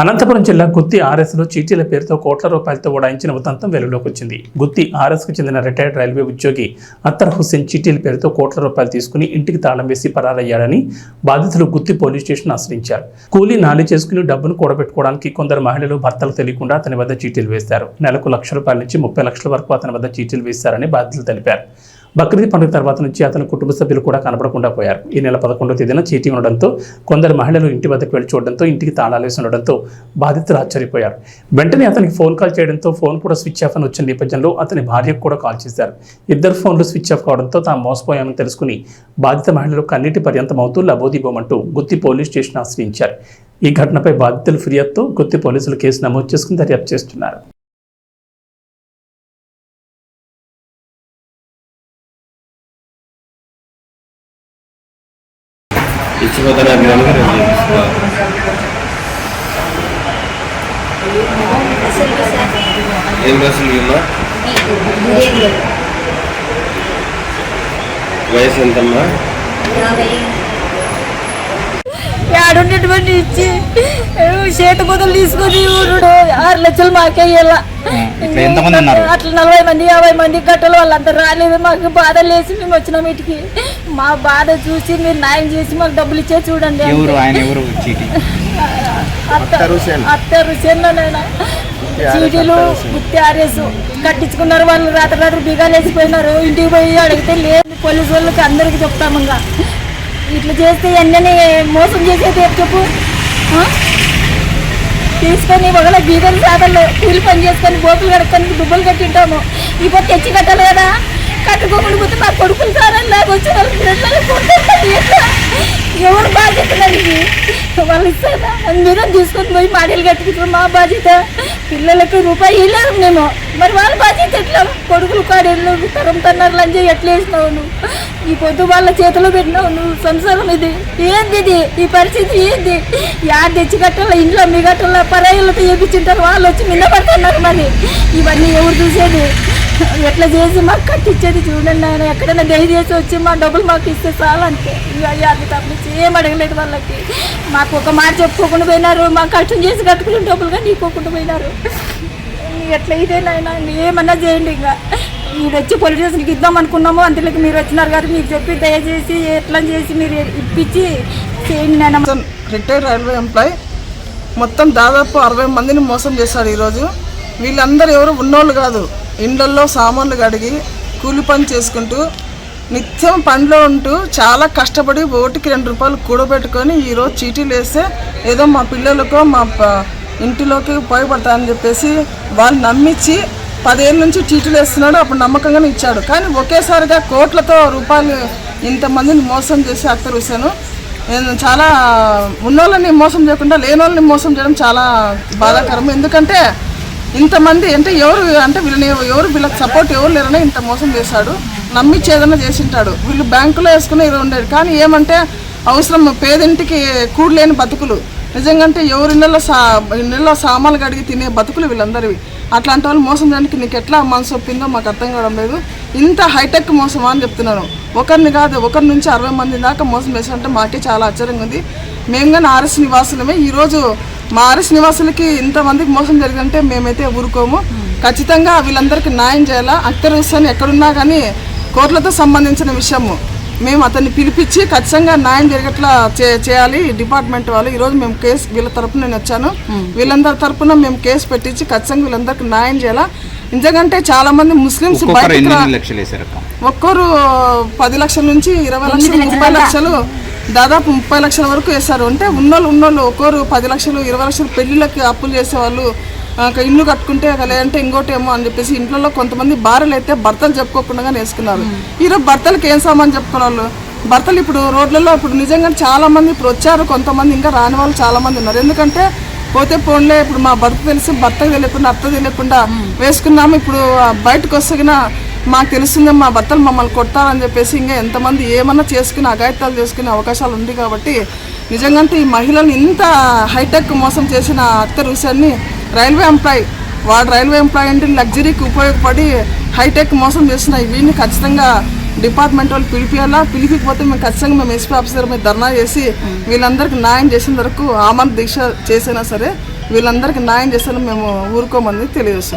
అనంతపురం జిల్లా గుత్తి ఆర్ఎస్లో చీటీల పేరుతో కోట్ల రూపాయలతో ఓడాయించిన ఉదంతం వెలుగులోకి వచ్చింది. గుత్తి ఆర్ఎస్కు చెందిన రిటైర్డ్ రైల్వే ఉద్యోగి అత్తర్ హుస్సేన్ చీటీల పేరుతో కోట్ల రూపాయలు తీసుకుని ఇంటికి తాళం వేసి పరారయ్యాడని బాధితులు గుత్తి పోలీస్ స్టేషన్ ఆశ్రయించారు. కూలీ నాలి చేసుకుని డబ్బును కూడబెట్టుకోవడానికి కొందరు మహిళలు భర్తలు తెలియకుండా అతని వద్ద చీటీలు వేశారు. నెలకు లక్ష రూపాయల నుంచి ముప్పై లక్షల వరకు అతని వద్ద చీటీలు వేశారని బాధితులు తెలిపారు. బక్రీద్ పండుగ తర్వాత నుంచి అతని కుటుంబ సభ్యులు కూడా కనపడకుండా పోయారు. ఈ నెల పదకొండో తేదీన చీటీ ఉండడంతో కొందరు మహిళలు ఇంటి వద్దకు వెళ్ళి చూడడంతో ఇంటికి తాళాలు వేసి ఉండడంతో బాధితులు ఆశ్చర్యపోయారు. వెంటనే అతనికి ఫోన్ కాల్ చేయడంతో ఫోన్ కూడా స్విచ్ ఆఫ్ అని వచ్చిన నేపథ్యంలో అతని భార్యకు కూడా కాల్ చేశారు. ఇద్దరు ఫోన్లు స్విచ్ ఆఫ్ కావడంతో తాము మోసపోయామని తెలుసుకుని బాధిత మహిళలు కన్నీటి పర్యంతం అవుతూ గుత్తి పోలీస్ స్టేషన్ ఆశ్రయించారు. ఈ ఘటనపై బాధితుల ఫిర్యాదుతో గుత్తి పోలీసులు కేసు నమోదు చేసుకుని దర్యాప్తు చేస్తున్నారు. ఇచ్చిపోతాను అగ్రానికి రెండు చూపిస్తా ఏం వయసు ఎంతమ్మా? ఏడున్నటువంటి ఇచ్చి చేతి బదులు తీసుకొని ఊరుడు. ఆరు లక్షలు మాకే? అట్లా నలభై మంది యాభై మంది గట్టలు వాళ్ళంతా రాలేదు. మాకు బాధ లేచి మేము వచ్చినాం ఇటుకి. మా బాధ చూసి మీరు న్యాయం చేసి మాకు డబ్బులు ఇచ్చే చూడండి అత్తారు చీటీలు గుత్తి ఆరేసు కట్టించుకున్నారు వాళ్ళు రాత్రి రాత్రి బీగాలు వేసిపోయినారు ఇంటికి పోయి అడిగితే లేదు. పోలీసు వాళ్ళకి అందరికి చెప్తాము ఇంకా. ఇట్లా చేస్తే ఎన్నని మోసం చేసేది చెప్పు? తీసుకొని ఒకవేళ బీదలు సాదలు కూలి పని చేసుకొని బోపులు కడుక్కొని దుబ్బలు కట్టింటాము ఇప్పుడు తెచ్చి కట్టాలి కదా? కట్టుకోకుండా పోతే మా కొడుకులు సారని నాకు వచ్చి వాళ్ళకి పిల్లలు కొట్టేస్తారు ఎవరు బాధ్యత దానికి? వాళ్ళు ఇస్తారా? అందరూ తీసుకొని పోయి మాటలు కట్టుకుంటారు మా బాధ్యత. పిల్లలకు రూపాయి ఇవ్వలేము మేము. మరి వాళ్ళ బాధ్యత ఎట్లా? కొడుకులు కాడేళ్ళు తరం తన్నారు లంజ ఎట్లా వేసినావు నువ్వు? ఈ పొద్దు వాళ్ళ చేతిలో పెట్టినావు నువ్వు సంసారం ఇది. ఏంది ఇది? ఈ పరిస్థితి ఏంది? యాడ్ తెచ్చి కట్టాల? ఇంట్లో మీ కట్టాల? పరాయిలతో చేపించుంటారు. వాళ్ళు వచ్చి మిన్న పడుతున్నారు మరి. ఇవన్నీ ఎవరు చూసేది? ఎట్లా చేసి మాకు కట్టించేది చూడండి ఆయన ఎక్కడైనా దయచేసి వచ్చి మా డబ్బులు మాకు ఇస్తే చాలు అంతే. అది తప్పించి ఏం అడగలేదు వాళ్ళకి. మాకు ఒక మాట చెప్పుకోకుండా పోయినారు. మాకు కష్టం చేసి కట్టుకునే డబ్బులు కానీ ఇవ్వకుండా పోయినారు. ఎట్లా ఇదే నాయన? ఏమన్నా చేయండి ఇంకా. మీరు వచ్చి పోలీస్ స్టేషన్కి ఇద్దాం అనుకున్నాము. అందులోకి మీరు వచ్చినారు కానీ మీకు చెప్పి దయచేసి ఎట్లా చేసి మీరు ఇప్పించి చేయండి నాయన. రిటైర్డ్ రైల్వే ఎంప్లాయ్ మొత్తం దాదాపు అరవై మందిని మోసం చేశాడు ఈరోజు. వీళ్ళందరూ ఎవరు ఉన్నోళ్ళు కాదు. ఇండ్లల్లో సామాన్లు కడిగి కూలి పని చేసుకుంటూ నిత్యం పనిలో ఉంటూ చాలా కష్టపడి ఓటికి రెండు రూపాయలు కూడబెట్టుకొని ఈరోజు చీటీలు వేస్తే ఏదో మా పిల్లలకో మా ఇంటిలోకి ఉపయోగపడతాయని చెప్పేసి వాళ్ళు నమ్మించి పదేళ్ళ నుంచి చీటీలు వేస్తున్నాడు. అప్పుడు నమ్మకంగానే ఇచ్చాడు. కానీ ఒకేసారిగా కోట్లతో రూపాయలు ఇంతమందిని మోసం చేసి అక్తర్ హుసేను నేను చాలా ఉన్నోళ్ళని మోసం చేయకుండా లేనోళ్ళని మోసం చేయడం చాలా బాధాకరం. ఎందుకంటే ఇంతమంది అంటే ఎవరు అంటే వీళ్ళని ఎవరు వీళ్ళకి సపోర్ట్ ఎవరు లేరనే ఇంత మోసం చేశాడు. నమ్మిచ్చి ఏదైనా చేసింటాడు. వీళ్ళు బ్యాంకులో వేసుకుని ఇది ఉండేది. కానీ ఏమంటే అవసరం పేదింటికి కూడలేని బతుకులు. నిజంగా అంటే ఎవరి నెలలో సా నెలలో సామాన్లు కడిగి తినే బతుకులు వీళ్ళందరివి. అట్లాంటి వాళ్ళు మోసం చేయడానికి నీకు ఎట్లా మనసు ఒప్పిందో మాకు అర్థం కావడం లేదు. ఇంత హైటెక్ మోసమా అని చెప్తున్నాను. ఒకరిని కాదు ఒకరి నుంచి అరవై మంది దాకా మోసం చేశారంటే మాకే చాలా ఆశ్చర్యంగా ఉంది. మేము కానీ ఆర్ఎస్ నివాసులమే. ఈరోజు మా ఆర్ఎస్ నివాసులకి ఇంతమందికి మోసం జరిగిందంటే మేమైతే ఊరుకోము. ఖచ్చితంగా వీళ్ళందరికీ న్యాయం చేయాలా? అక్తర్ హుస్సేన్ ఎక్కడున్నా కానీ కోర్టులతో సంబంధించిన విషయము మేము అతన్ని పిలిపించి ఖచ్చితంగా న్యాయం జరిగేట్లా చేయాలి. డిపార్ట్మెంట్ వాళ్ళు ఈరోజు మేము కేసు వీళ్ళ తరపున నేను వచ్చాను. వీళ్ళందరి తరపున మేము కేసు పెట్టించి ఖచ్చితంగా వీళ్ళందరికీ న్యాయం చేయాలా? ఎందుకంటే చాలా మంది ముస్లిమ్స్ ఒక్కరు పది లక్షల నుంచి ఇరవై లక్షలు ముప్పై లక్షలు దాదాపు ముప్పై లక్షల వరకు వేశారు అంటే ఉన్నోళ్ళు ఉన్నోళ్ళు ఒక్కరు పది లక్షలు ఇరవై లక్షలు పెళ్ళిళ్ళకి అప్పులు చేసేవాళ్ళు ఇల్లు కట్టుకుంటే లేదంటే ఇంకోటి ఏమో అని చెప్పేసి ఇంట్లో కొంతమంది భార్యలు అయితే భర్తలు చెప్పుకోకుండా వేసుకున్నారు. ఈరోజు భర్తలకు ఏం సామాన్ చెప్పుకునే భర్తలు ఇప్పుడు రోడ్లలో ఇప్పుడు నిజంగా చాలా మంది ఇప్పుడు వచ్చారు కొంతమంది ఇంకా రాని వాళ్ళు చాలా మంది ఉన్నారు. ఎందుకంటే పోతే పోన్లే ఇప్పుడు మా భర్త తెలిసి భర్తకు తెలియకుండా అత్త తెలియకుండా వేసుకున్నాము ఇప్పుడు బయటకు వస్తున్న మాకు తెలుస్తుంది మా భర్తలు మమ్మల్ని కొడతారని చెప్పేసి ఇంకా ఎంతమంది ఏమన్నా చేసుకుని అఘాయిత్యాలు చేసుకునే అవకాశాలు ఉంది కాబట్టి నిజంగా ఈ మహిళలు ఇంత హైటెక్ మోసం చేసిన అత్తర్ హుసేన్ని రైల్వే ఎంప్లాయ్ వాడు రైల్వే ఎంప్లాయ్ అంటే లగ్జరీకి ఉపయోగపడి హైటెక్ మోసం చేసిన వీడిని ఖచ్చితంగా డిపార్ట్మెంట్ వాళ్ళు పిలిపియాలా? పిలిపికపోతే మేము ఖచ్చితంగా మేము ఎస్పీ ఆఫీసర్ మీద ధర్నా చేసి వీళ్ళందరికీ న్యాయం చేసిన వరకు ఆమరణ దీక్ష చేసినా సరే వీళ్ళందరికీ న్యాయం చేసేలా మేము ఊరుకోమని తెలియజేస్తాం